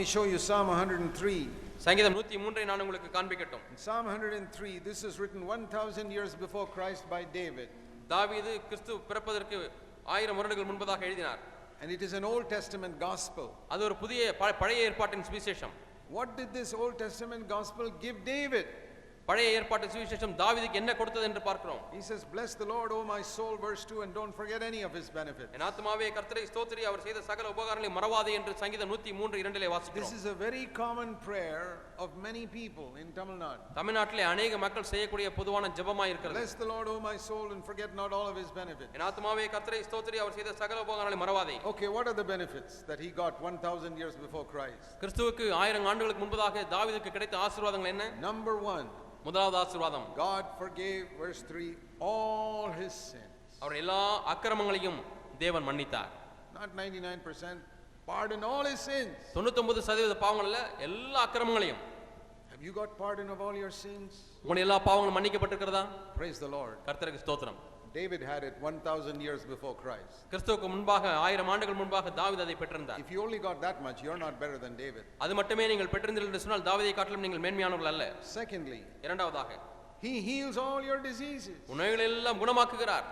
me show you Psalm 103. சங்கீதம் நூத்தி மூன்றை நான் உங்களுக்கு காண்பிக்கட்டும் In Psalm 103, this is written 1,000 years before Christ by David. தாவீது கிறிஸ்து பிறப்பதற்கு ஆயிரம் வருடங்கள் முன்பதாக எழுதினார் And it is an Old Testament gospel. அது ஒரு புதிய ப- பழைய ஏற்பாட்டின் சுவிசேஷம் What did this Old Testament gospel give David? பழைய ஏற்பாட்டு சுவிசேஷம் தாவீதுக்கு என்ன கொடுத்தது என்று பார்க்கிறோம் He says, Bless the Lord, O my soul, verse 2, and don't forget any of his benefits. என் ஆத்மாவே கர்த்தரை ஸ்தோத்திரி அவர் செய்த சகல உபகாரங்களை மறவாதே என்று சங்கீதம் நூத்தி மூன்று இரண்டிலே This வாசிக்கிறோம் is a very common prayer of many people in Tamil Nadu. தமிழ்நாட்டிலே அநேக மக்கள் செய்யக்கூடிய பொதுவான ஜெபமாய் இருக்கிறது Bless the Lord, O my soul, and forget not all of his benefits. என் ஆத்மாவே கர்த்தரை ஸ்தோத்திரி அவர் செய்த சகல உபகாரங்களை மறவாதே Okay, what are the benefits that he got 1,000 years before Christ? கிறிஸ்துவுக்கு ஆயிரம் ஆண்டுகளுக்கு முன்பதாக தாவீதுக்கு கிடைத்த ஆசீர்வாதங்கள் என்ன Number one, முதலாவது ஆசீர்வாதம் God forgave, verse 3, all his sins. அவர் எல்லா அக்கிரமங்களையும் தேவன் மன்னித்தார் Not 99%, pardon all his sins. தொண்ணூத்தொன்பது சதவீத பாவங்கள்ல எல்லா அக்கிரமங்களையும் Have you got pardon of all your sins? உங்களுடைய எல்லா பாவங்களும் மன்னிக்கப்பட்டிருக்கிறதா Praise the Lord. கர்த்தருக்கு ஸ்தோத்திரம் David had it 1,000 years before Christ. கிறிஸ்துவுக்கு முன்பாக ஆயிரம் ஆண்டுகள் முன்பாக தாவீது அதை பெற்றிருந்தார் If you only got that much, you're not better than David. அது மட்டுமே நீங்கள் பெற்றிருந்தீர்கள் என்று சொன்னால் தாவீதை காட்டிலும் நீங்கள் மேன்மையானவர்கள் அல்ல Secondly, இரண்டாவதாக he heals all your diseases. உணவுகளை எல்லாம் குணமாக்குகிறார்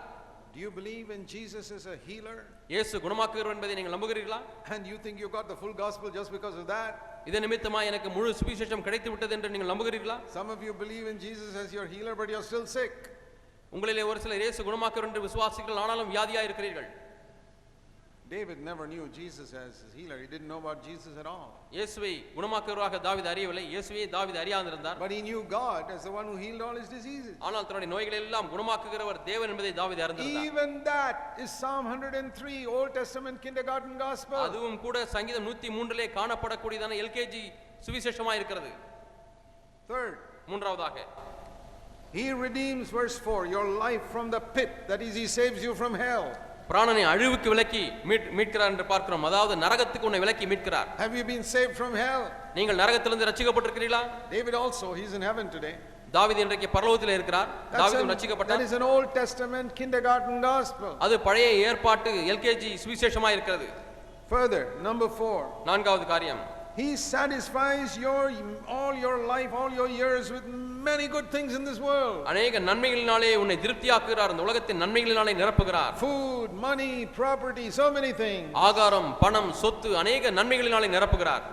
Do you believe in Jesus as a healer? இயேசு குணமாக்குகிறார் என்பதை நீங்கள் நம்புகிறீர்களா And you think you got the full gospel just because of that? இது நிமித்தமா எனக்கு முழு சுவிசேஷம் கிடைத்து விட்டது என்று நீங்கள் நம்புகிறீர்களா Some of you believe in Jesus as your healer, but you're still sick. உங்களிலே ஒரு சிலர் இயேசு குணமாக்குகிறார் என்று விசுவாசிகள் ஆனாலும் வியாதியா இருக்கிறீர்கள் David never knew Jesus as his healer. He didn't know about Jesus at all. இயேசுவை குணமாக்குவராக தாவீது அறியவில்லை இயேசுவே தாவீது அறியாதிருந்தார் But he knew God as the one who healed all his diseases. ஆனால் தன்னுடைய நோய்களை எல்லாம் குணமாக்குகிறவர் தேவன் என்பதை தாவீது அறிந்திருந்தார் Even that is Psalm 103, Old Testament kindergarten gospel. அதுவும் கூட சங்கீதம் நூத்தி மூன்றிலே காணப்படக்கூடியதான எல்கேஜி சுவிசேஷமா இருக்கிறது Third, மூன்றாவதாக he redeems, verse 4, your life from the pit. That is, he saves you from hell. பிராணனை அழிவுக்கு விலக்கி மீட் மீட்கிறார் என்று பார்க்கிறோம் அதாவது நரகத்துக்கு உன்னை விலக்கி மீட்கிறார் Have you been saved from hell? நீங்கள் நரகத்திலிருந்து ரட்சிக்கப்பட்டிருக்கிறீர்களா David also, he's in heaven today. தாவீது இன்றைக்கு பரலோகத்தில் இருக்கிறார் தாவீது an- that ரட்சிக்கப்பட்டார் is an Old Testament kindergarten gospel. அது பழைய ஏற்பாட்டு எல்கேஜி சுவிசேஷமா இருக்கிறது Further, number four, நான்காவது காரியம் he satisfies your all your life, all your years with many good things in this world. அநேக நன்மைகளினாலே உன்னை திருப்தியாக்குகிறார் இந்த உலகத்தின் நன்மைகளினாலே நிரப்புகிறார் Food, money, property, so many things. ஆகாரம் பணம் சொத்து அநேக நன்மைகளினாலே நிரப்புகிறார்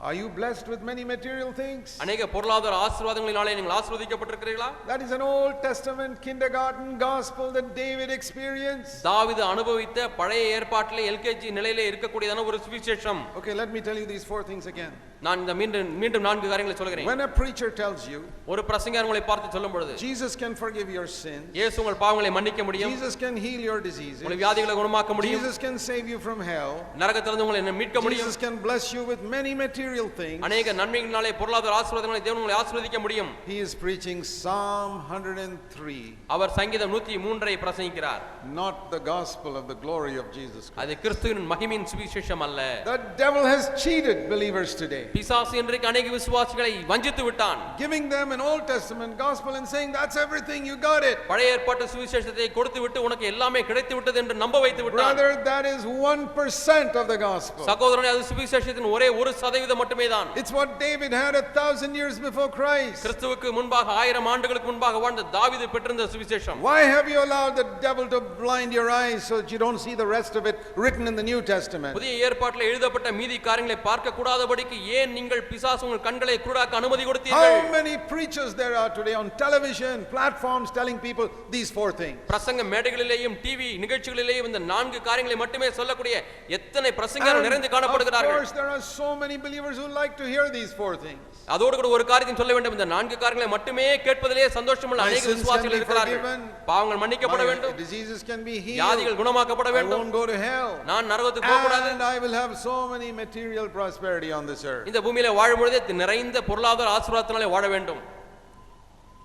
Are you blessed with many material things? அநேக பொருளாதார ஆசீர்வாதங்களினாலே நீங்கள் ஆசீர்வதிக்கப்பட்டிருக்கிறீர்களா That is an Old Testament kindergarten gospel that David experienced. தாவீது அனுபவித்த பழைய ஏற்பாட்டிலே எல்கேஜி நிலையிலே இருக்கக்கூடியதான ஒரு சுவிசேஷம் Okay, let me tell you these four things again. நான் இந்த மீண்டும் மீண்டும் நான்கு காரியங்களை சொல்கிறேன் When a preacher tells you ஒரு பிரசங்கர் உங்களை பார்த்து சொல்லும் பொழுது Jesus can forgive your sins, இயேசு உங்கள் பாவங்களை மன்னிக்க முடியும் Jesus can heal your diseases, உங்களை வியாதிகளை குணமாக்க முடியும் Jesus can save you from hell, நரகத்திலிருந்து உங்களை மீட்க முடியும் Jesus can bless you with many material things. அநேக நன்மைகளினாலே பொருளாதார ஆசீர்வாதங்களை தேவன் உங்களை ஆசீர்வதிக்க முடியும் He is preaching Psalm 103, அவர் சங்கீதம் நூத்தி மூன்றை பிரசங்கிக்கிறார் not the gospel of the glory of Jesus Christ. அது கிறிஸ்துவின் மகிமையின் சுவிசேஷம் அல்ல The devil has cheated believers today, பிசாசு இன்றைக்கு அநேக விசுவாசிகளை வஞ்சித்து விட்டான் giving them an Old Testament gospel and saying, That's everything, you got it. பழைய ஏற்பாட்டு சுவிசேஷத்தை கொடுத்து விட்டு உனக்கு எல்லாமே கிடைத்து விட்டது என்று நம்ப வைத்து விட்டான் Brother, that is 1% of the gospel. சகோதரனே அது சுவிசேஷத்தின் ஒரே ஒரு சதவீதம் மட்டுமே தான் It's what David had a thousand years before Christ. கிறிஸ்துவுக்கு முன்பாக ஆயிரம் ஆண்டுகளுக்கு முன்பாக வாழ்ந்த தாவீது பெற்றிருந்த சுவிசேஷம் Why have you allowed the devil to blind your eyes so that you don't see the rest of it written in the New Testament? புதிய ஏற்பாட்டில் எழுதப்பட்ட மீதி காரியங்களை பார்க்க கூடாதபடிக்கு ஏன் நீங்கள் பிசாசு உங்கள் கண்களை குருடாக்க அனுமதி கொடுத்தீர்கள் How many preachers there are today on television platforms telling people these four things? பிரசங்க மேடைகளிலேயும் டிவி நிகழ்ச்சிகளிலேயும் இந்த நான்கு காரியங்களை மட்டுமே சொல்லக்கூடிய எத்தனை பிரசங்கர் நிறைந்து of காணப்படுகிறார்கள் course, there are so many believers who like to hear these four things. அதோடு கூட ஒரு காரியத்தை சொல்ல வேண்டும் இந்த நான்கு காரியங்களை மட்டுமே கேட்பதிலே சந்தோஷமுள்ள அநேக விசுவாசிகள் இருக்கிறார்கள். பாவங்கள் மன்னிக்கப்பட வேண்டும் diseases can be வியாதிகள் healed. குணமாக்கப்பட I வேண்டும் won't go to hell. நான் நரகத்துக்கு போக கூடாது And I will have so many material prosperity on this earth. இந்த பூமியில வாழும் பொழுதே நிறைந்த பொருளாதார ஆசீர்வாதத்தினாலே வாழ வேண்டும்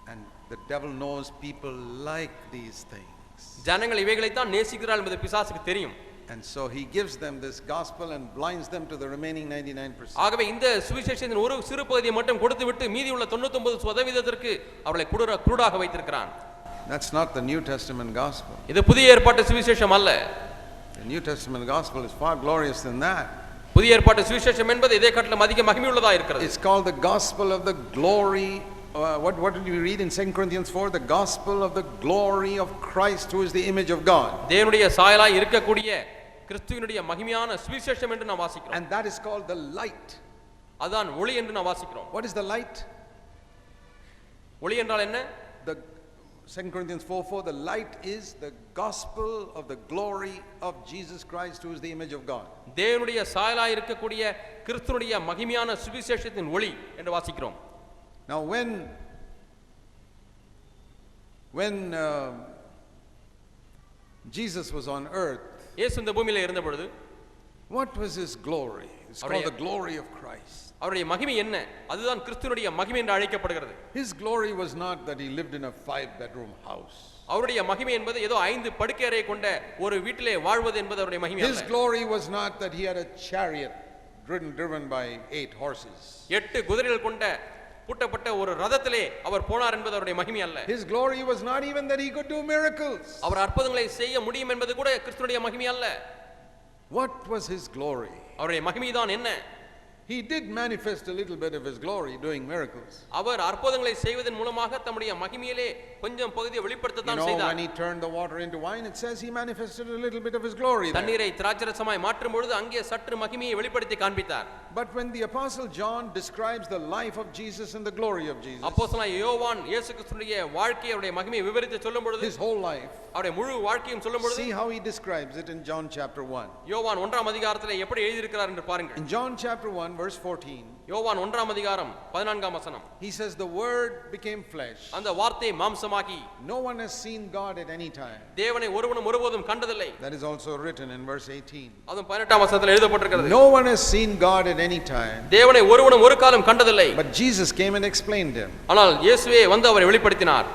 And the devil knows people like these things. ஜனங்கள் இவைகளைத்தான் நேசிக்கிறார்கள் என்பது பிசாசுக்கு தெரியும் And so he gives them this gospel and blinds them to the remaining 99%. ஆகவே இந்த சுவிசேஷத்தின் ஒரு சிறு பகுதியை மட்டும் கொடுத்து விட்டு மீதி உள்ள தொண்ணூத்தி சதவீதத்திற்கு அவர்களை குருட குருடாக வைத்திருக்கிறான் That's not the New Testament gospel. இது புதிய ஏற்பாட்டு சுவிசேஷம் அல்ல The New Testament gospel is far glorious than that. புதிய ஏற்பாட்டு சுவிசேஷம் என்பது இதை காட்டிலும் அதிக மகிமையுள்ளதா இருக்கிறது It's called the gospel of the glory. Uh, what, what did we read in 2 Corinthians 4? The gospel of the glory of Christ, who is the image of God. தேவனுடைய சாயலாய் இருக்கக்கூடிய கிறிஸ்துவினுடைய மகிமையான சுவிசேஷம் என்று நாம் வாசிக்கிறோம் And that is called the light. அதான் ஒளி என்று நாம் வாசிக்கிறோம் What is the light? ஒளி என்றால் என்ன The 2 Corinthians 4 4, the light is the gospel of the glory of Jesus Christ, who is the image of God. தேவனுடைய சாயலாய் இருக்கக்கூடிய கிறிஸ்துனுடைய மகிமையான சுவிசேஷத்தின் ஒளி என்று வாசிக்கிறோம் Now, when when uh, Jesus was on earth, இயேசு இந்த பூமியில இருந்த பொழுது what was his glory? It's called அவருடைய- the glory of Christ. அவருடைய மகிமை என்ன அதுதான் கிறிஸ்துனுடைய மகிமை என்று அழைக்கப்படுகிறது His glory was not that he lived in a five bedroom house. அவருடைய மகிமை என்பது ஏதோ ஐந்து படுக்கை அறை கொண்ட ஒரு வீட்டிலே வாழ்வது என்பது அவருடைய மகிமை His glory was not that he had a chariot driven, driven by eight horses. எட்டு குதிரைகள் கொண்ட பூட்டப்பட்ட ஒரு ரதத்திலே அவர் போனார் என்பது அவருடைய மகிமை அல்ல His glory was not even that he could do miracles. அவர் அற்புதங்களை செய்ய முடியும் என்பது கூட கிறிஸ்துனுடைய மகிமை அல்ல What was his glory? அவருடைய மகிமைதான் என்ன He did manifest a little bit of his glory doing miracles. அவர் அற்புதங்களை செய்வதன் மூலமாக தம்முடைய மகிமையிலே கொஞ்சம் பகுதியை You வெளிப்படுத்தத்தான் know, when செய்தார் he turned the water into wine, it says he manifested a little bit of his glory there. தண்ணீரை திராட்சரசமாய் மாற்றும் பொழுது அங்கே சற்று மகிமையை வெளிப்படுத்தி காண்பித்தார் But when the apostle John describes the life of Jesus and the glory of Jesus, அப்போஸ்தலனாகிய யோவான் இயேசு கிறிஸ்துனுடைய வாழ்க்கையை அவருடைய மகிமையை விவரித்து சொல்லும் பொழுது his whole life, அவருடைய முழு வாழ்க்கையும் சொல்லும் பொழுது see how he describes it in John chapter 1. யோவான் ஒன்றாம் அதிகாரத்தில் எப்படி எழுதியிருக்கிறார் என்று பாருங்கள் In John chapter 1, verse 14, யோவான் ஒன்றாம் அதிகாரம் பதினான்காம் வசனம் he says, The word became flesh. அந்த வார்த்தை மாம்சமாகி No one has seen God at any time. தேவனை ஒருவனும் ஒருபோதும் கண்டதில்லை That is also written in verse 18. அதுவும் பதினெட்டாம் வசனத்தில் எழுதப்பட்டிருக்கிறது No one has seen God at any time. தேவனை ஒருவனும் ஒரு காலம் கண்டதில்லை But Jesus came and explained him. ஆனால் இயேசுவே வந்து அவரை வெளிப்படுத்தினார்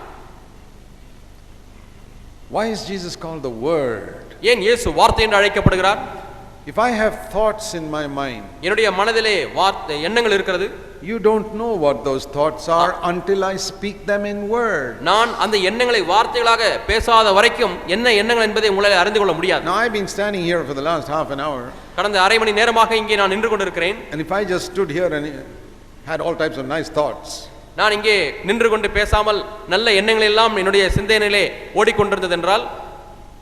Why is Jesus called the Word? ஏன் இயேசு வார்த்தை என்று அழைக்கப்படுகிறார் If I have thoughts in my mind, என்னுடைய மனதிலே வார்த்தை எண்ணங்கள் இருக்கிறது you don't know what those thoughts are until I speak them in word. நான் அந்த எண்ணங்களை வார்த்தைகளாக பேசாத வரைக்கும் என்ன எண்ணங்கள் என்பதை உங்களால் அறிந்து கொள்ள முடியாது Now, I've been standing here for the last half an hour, கடந்த அரை மணி நேரமாக இங்கே நான் நின்று கொண்டிருக்கிறேன் and if I just stood here and had all types of nice thoughts, நான் இங்கே நின்று கொண்டு பேசாமல் நல்ல எண்ணங்கள் எல்லாம் என்னுடைய சிந்தனையிலே ஓடிக்கொண்டிருந்தது என்றால்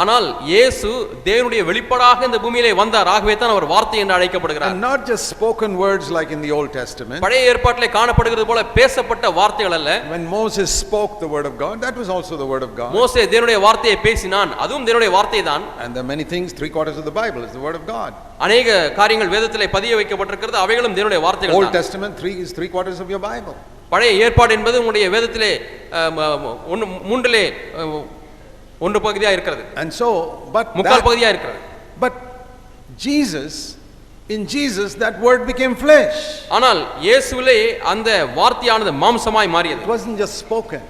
ஆனால் இயேசு தேவனுடைய வெளிப்பாடாக இந்த பூமியிலே வந்தார் ஆகவே தான் அவர் வார்த்தை என்று அழைக்கப்படுகிறார் And not just spoken words like in the Old Testament. பழைய ஏற்பாட்டிலே காணப்படுகிறது போல பேசப்பட்ட வார்த்தைகள் அல்ல When Moses spoke the Word of God, that was also the Word of God. மோசே தேவனுடைய வார்த்தையை பேசினான் அதுவும் தேவனுடைய வார்த்தை தான் And there are many things, three quarters of the Bible is the Word of God. அநேக காரியங்கள் வேதத்திலே பதிய வைக்கப்பட்டிருக்கிறது அவைகளும் தேவனுடைய வார்த்தைகள் Old தான். Testament, three is three quarters of your Bible. பழைய ஏற்பாடு என்பது உங்களுடைய வேதத்திலே ஒன்று மூன்றிலே ஒன்று பகுதியா இருக்கிறது And so, but முக்கால் that, பகுதியா இருக்கிறது but Jesus, in Jesus, that Word became flesh. ஆனால் இயேசுவிலே அந்த வார்த்தையானது மாம்சமாய் மாறியது It wasn't just spoken.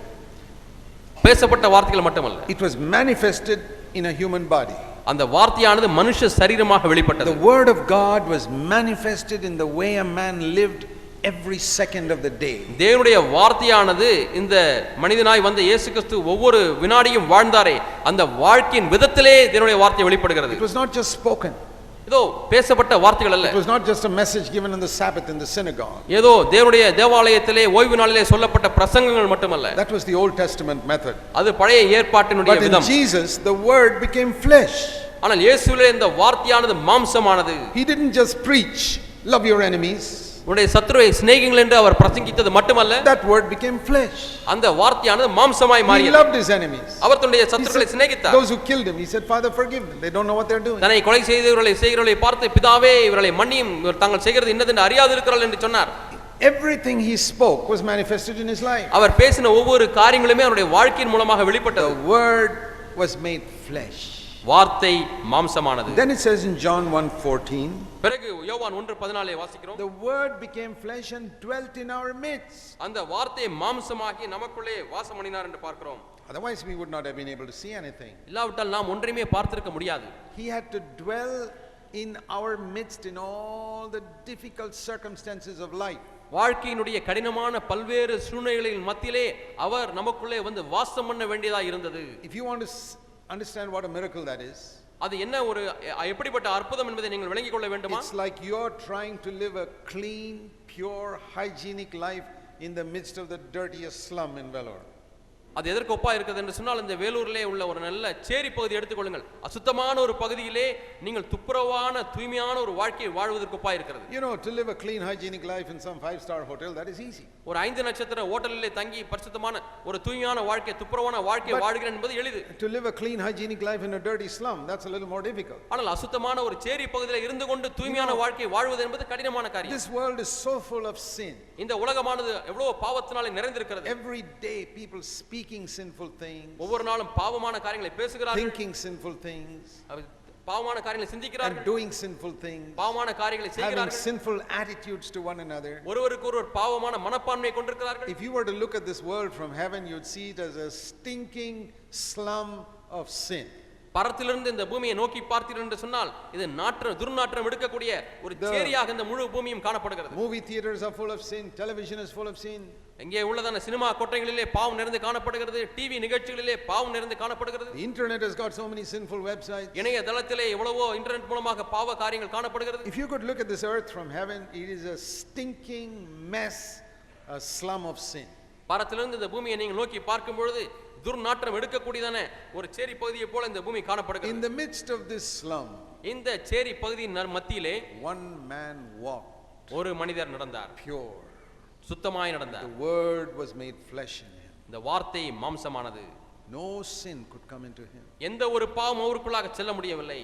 பேசப்பட்ட வார்த்தைகள் மட்டுமல்ல It was manifested in a human body. அந்த வார்த்தையானது மனுஷ சரீரமாக வெளிப்பட்டது The Word of God was manifested in the way a man lived every second of the day. தேவனுடைய வார்த்தையானது இந்த மனிதனாய் வந்த இயேசு கிறிஸ்து ஒவ்வொரு வினாடியும் வாழ்ந்தாரே அந்த வாழ்க்கையின் விதத்திலே தேவனுடைய வார்த்தை வெளிப்படுகிறது It was not just spoken. ஏதோ பேசப்பட்ட வார்த்தைகள் அல்ல It was not just a message given on the Sabbath in the synagogue. ஏதோ தேவனுடைய தேவாலயத்திலே ஓய்வு நாளிலே சொல்லப்பட்ட பிரசங்கங்கள் மட்டுமல்ல That was the Old Testament method. அது பழைய ஏற்பாட்டினுடைய But in விதம் Jesus, the Word became flesh. ஆனால் இயேசுவிலே இந்த வார்த்தையானது மாம்சமானது He didn't just preach, love your enemies. உன்னுடைய சத்துருவை சிநேகிங்கள் என்று அவர் பிரசங்கித்தது மட்டுமல்ல That word became flesh. அந்த வார்த்தையானது மாம்சமாய் He மாறியது loved his enemies. அவர் தன்னுடைய He சத்துருக்களை சிநேகித்தார் those who killed him, he said, Father, forgive them. They don't know what doing. தன்னை கொலை செய்தவர்களை செய்கிறவர்களை பார்த்து பிதாவே இவர்களை மன்னியும் இவர் தாங்கள் செய்கிறது இன்னதென்று அறியாது இருக்கிறார்கள் என்று சொன்னார் Everything he spoke was manifested in his life. அவர் பேசின ஒவ்வொரு காரியங்களுமே அவருடைய வாழ்க்கையின் மூலமாக வெளிப்பட்டது The word was made flesh. வார்த்தை மாம்சமானது Then it says in John 1:14, பிறகு யோவான் ஒன்று பதினாலே வாசிக்கிறோம் the word became flesh and dwelt in our midst. அந்த வார்த்தை மாம்சமாகி நமக்குள்ளே வாசம் பண்ணினார் என்று பார்க்கிறோம் Otherwise we would not have been able to see anything. இல்லாவிட்டால் நாம் ஒன்றையுமே பார்த்திருக்க முடியாது He had to dwell in our midst in all the difficult circumstances of life. வாழ்க்கையினுடைய கடினமான பல்வேறு சூழ்நிலைகளின் மத்தியிலே அவர் நமக்குள்ளே வந்து வாசம் பண்ண வேண்டியதா இருந்தது If you want to understand what a miracle that is, அது என்ன ஒரு எப்படிப்பட்ட அற்புதம் என்பதை நீங்கள் விளங்கிக் கொள்ள வேண்டுமா it's like you're trying to live a clean, pure, hygienic life in the midst of the dirtiest slum in Vellore. அது எதற்கு ஒப்பா இருக்குது என்று சொன்னால் இந்த வேலூரிலே உள்ள ஒரு நல்ல சேரி பகுதி எடுத்துக்கொள்ளுங்கள் அசுத்தமான ஒரு பகுதியிலே நீங்கள் துப்புரவான தூய்மையான ஒரு வாழ்க்கையை வாழ்வதற்கு ஒப்பா இருக்கிறது You know, to live a clean, hygienic life in some five star hotel, that is easy. ஒரு ஐந்து நட்சத்திர ஹோட்டலிலே தங்கி பரிசுத்தமான ஒரு தூய்மையான வாழ்க்கை துப்புரவான வாழ்க்கையை வாழ்கிறேன் என்பது எளிது To live a clean, hygienic life in a dirty slum, that's a little more difficult. ஆனால் அசுத்தமான ஒரு சேரி பகுதியில் இருந்து கொண்டு தூய்மையான வாழ்க்கையை வாழ்வது என்பது கடினமான காரியம் This world is so full of sin. இந்த உலகமானது எவ்வளவு பாவத்தினாலே நிறைந்திருக்கிறது Every day, people speaking sinful things, ஒவ்வொரு நாளும் பாவமான காரியங்களை பேசுகிறார்கள் thinking sinful things, அவர் பாவமான காரியங்களை சிந்திக்கிறார்கள் doing sinful things, பாவமான காரியங்களை having செய்கிறார்கள் sinful attitudes to one another. ஒருவருக்கு ஒருவர் பாவமான மனப்பான்மையை கொண்டிருக்கிறார்கள் If you were to look at this world from heaven, you'd see it as a stinking slum of sin. பரத்திலிருந்து இந்த பூமியை நோக்கி பார்த்தீர்கள் என்று சொன்னால் இது நாற்றம் துர்நாற்றம் எடுக்கக்கூடிய ஒரு சேரியாக இந்த முழு பூமியும் காணப்படுகிறது Movie theaters are full of sin, television is full of sin, இங்கே உள்ளதான சினிமா கொட்டைகளிலே பாவம் நிறைந்து காணப்படுகிறது டிவி நிகழ்ச்சிகளிலே பாவம் நிறைந்து காணப்படுகிறது internet has got so many sinful websites. இணையதளத்திலே எவ்வளவோ இன்டர்நெட் மூலமாக பாவ காரியங்கள் காணப்படுகிறது If you could look at this earth from heaven, it is a stinking mess, a slum of sin. பரத்திலிருந்து இந்த பூமியை நீங்கள் நோக்கி பார்க்கும் பொழுது துர்நாற்றம் எடுக்கக்கூடியதான ஒரு சேரி பகுதியை போல இந்த பூமி In காணப்படுகிறது the midst of this slum, இந்த சேரி பகுதியின் மத்தியிலே one man walked ஒரு மனிதர் நடந்தார் pure. சுத்தமாய் The நடந்தார் word was made flesh in him. இந்த வார்த்தை மாம்சமானது No sin could come into him. எந்த ஒரு பாவம் அவருக்குள்ளாக செல்ல முடியவில்லை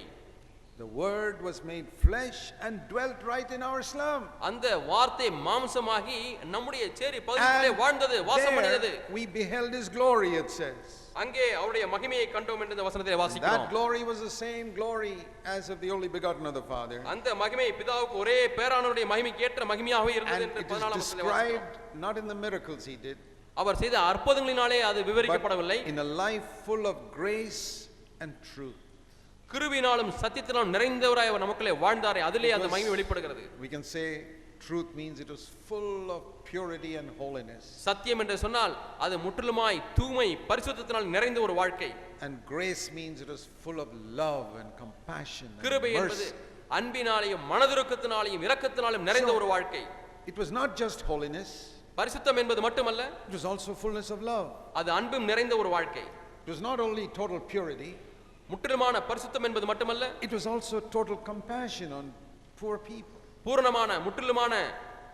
The word was made flesh and dwelt right in our slum. அந்த வார்த்தை மாம்சமாகி நம்முடைய சேரி பகுதியிலே And வாழ்ந்தது வாசம் பண்ணியது there we beheld his glory, it says. அங்கே அவருடைய மகிமையை கண்டோம் என்று இந்த வசனத்தை That வாசிக்கிறோம் glory was the same glory as of the only begotten of the Father. அந்த மகிமை பிதாவுக்கு ஒரே பேரானவருடைய மகிமைக்கு ஏற்ற மகிமையாகவே இருந்தது And என்று it is பதினாலாம் வசனத்திலே வாசிக்கிறோம். described not in the miracles he did, அவர் செய்த அற்புதங்களினாலே அது but விவரிக்கப்படவில்லை in a life full of grace and truth. கிருவினாலும் சத்தியத்தினாலும் நிறைந்தவராய் அவர் நமக்குள்ளே வாழ்ந்தாரே அதிலே அந்த மகிமை வெளிப்படுகிறது We can say truth means it was full of purity and holiness. சத்தியம் என்று சொன்னால் அது முற்றிலுமாய் தூய்மை பரிசுத்தத்தினால் நிறைந்த ஒரு வாழ்க்கை And grace means it was full of love and compassion கிருபை என்பது. அன்பினாலேயும் மனதுருக்கத்தினாலேயும் இரக்கத்தினாலும் நிறைந்த ஒரு வாழ்க்கை It was not just holiness, பரிசுத்தம் என்பது மட்டுமல்ல it was also fullness of love. அது அன்பும் நிறைந்த ஒரு வாழ்க்கை It was not only total purity, முற்றிலுமான பரிசுத்தம் என்பது மட்டுமல்ல it was also total compassion on poor people. பூரணமான முற்றிலுமான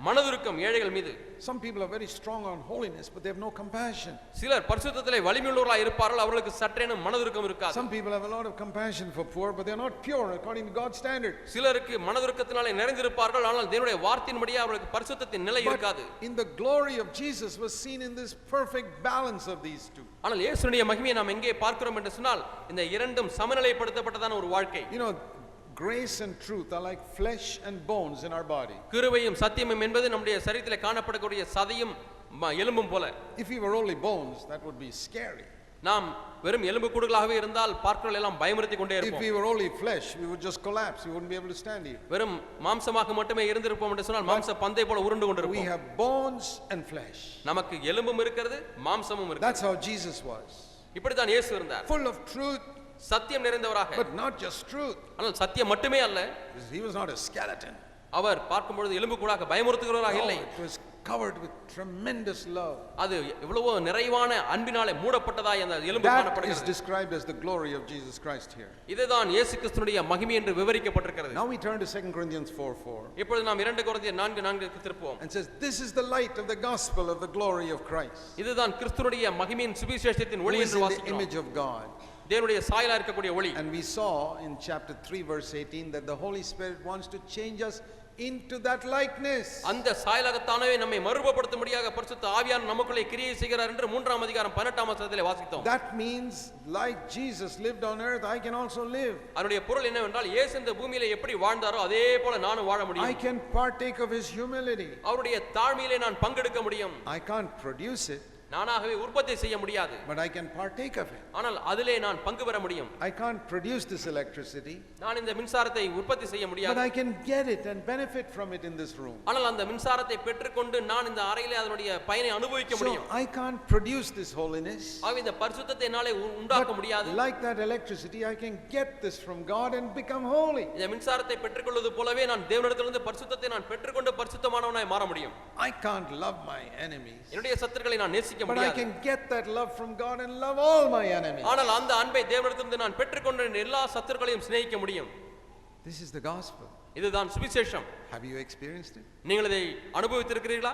மனதுருக்கம் ஏழைகள் மீது Some people are very strong on holiness, but they have no compassion. சிலர் பரிசுத்தத்திலே வலிமையுள்ளவர்களாக இருப்பார்கள் அவர்களுக்கு சற்றேனும் மனதுருக்கம் இருக்காது Some people have a lot of compassion for poor, but they're not pure according to God's standard. சிலருக்கு மனதுருக்கத்தினாலே நிறைந்திருப்பார்கள் ஆனால் தேவனுடைய வார்த்தையின்படியே அவர்களுக்கு பரிசுத்தத்தின் நிலை இருக்காது in the glory of Jesus was seen in this perfect balance of these two. ஆனால் இயேசுனுடைய மகிமையை நாம் எங்கே பார்க்கிறோம் என்று சொன்னால் இந்த இரண்டும் சமநிலைப்படுத்தப்பட்டதான ஒரு வாழ்க்கை You know, grace and truth are like flesh and bones in our body. கிருபையும் சத்தியமும் என்பது நம்முடைய சரீரத்திலே காணப்படக்கூடிய சதையும் எலும்பும் போல If we were only bones, that would be scary. நாம் வெறும் எலும்பு கூடுகளாகவே இருந்தால் பார்க்கிறவர்கள் எல்லாம் பயமுறுத்தி கொண்டே If இருப்போம் we were only flesh, we would just collapse. We wouldn't be able to stand here. வெறும் மாம்சமாக மட்டுமே இருந்திருப்போம் என்று சொன்னால் மாம்ச பந்தை போல உருண்டு We கொண்டிருப்போம் have bones and flesh. நமக்கு எலும்பும் இருக்கிறது மாம்சமும் இருக்கு That's how Jesus was. இப்படித்தான் இயேசு இருந்தார் Full of truth, சத்தியம் நிறைந்தவராக but not just truth. ஆனால் சத்தியம் மட்டுமே அல்ல He was not a skeleton. அவர் பார்க்கும் பொழுது எலும்பு கூடாக பயமுறுத்துகிறவராக இல்லை it was covered with tremendous love. அது எவ்வளவோ நிறைவான அன்பினாலே மூடப்பட்டதாய் அந்த எலும்பு That is காணப்படுகிறது described as the glory of Jesus Christ here. இதுதான் இயேசு கிறிஸ்துனுடைய மகிமை என்று விவரிக்கப்பட்டிருக்கிறது Now we turn to 2 Corinthians 4 4 இப்பொழுது நாம் இரண்டு குறைந்த நான்கு நான்குக்கு திருப்புவோம் and says, This is the light of the gospel of the glory of Christ, இதுதான் கிறிஸ்துனுடைய மகிமையின் சுவிசேஷத்தின் ஒளி என்று வாசிக்கிறோம் image of God. தேவனுடைய சாயலா இருக்கக்கூடிய ஒளி And we saw in chapter 3, verse 18, that the Holy Spirit wants to change us into that likeness. அந்த சாயலாகத்தானவே நம்மை மறுபப்படுத்தும்படியாக பரிசுத்த ஆவியான் நமக்குள்ளே கிரியை செய்கிறார் என்று மூன்றாம் அதிகாரம் பதினெட்டாம் வசனத்திலே வாசித்தோம் That means, like Jesus lived on earth, I can also live. அதனுடைய பொருள் என்னவென்றால் இயேசு இந்த பூமியிலே எப்படி வாழ்ந்தாரோ அதே போல நானும் வாழ I முடியும் can partake of his humility. அவருடைய தாழ்மையிலே நான் பங்கெடுக்க முடியும் I can't produce it, நானாகவே உற்பத்தி செய்ய முடியாது but I can partake of it. ஆனால் அதிலே நான் பங்கு பெற முடியும் I can't produce this electricity, நான் இந்த மின்சாரத்தை உற்பத்தி செய்ய but முடியாது I can get it and benefit from it in this room. ஆனால் அந்த மின்சாரத்தை பெற்றுக்கொண்டு நான் இந்த அறையிலே அதனுடைய பயனை அனுபவிக்க So முடியும் I can't produce this holiness. ஆகவே இந்த பரிசுத்தத்தை என்னாலே உண்டாக்க முடியாது But like that electricity, I can get this from God and become holy. இந்த மின்சாரத்தை பெற்றுக்கொள்வது போலவே நான் தேவனிடத்திலிருந்து பரிசுத்தத்தை நான் பெற்றுக்கொண்டு பரிசுத்தமானவனாய் மாற முடியும் I can't love my enemies, என்னுடைய சத்துருக்களை நான் நேசிக்க but I முடியாது can get that love from God and love all my enemies. ஆனால் அந்த அன்பை தேவனிடத்திலிருந்து நான் பெற்றுக்கொண்டு என் எல்லா சத்துருக்களையும் சிநேகிக்க முடியும் This is the gospel. இதுதான் சுவிசேஷம் Have you experienced it? நீங்கள் இதை அனுபவித்திருக்கிறீர்களா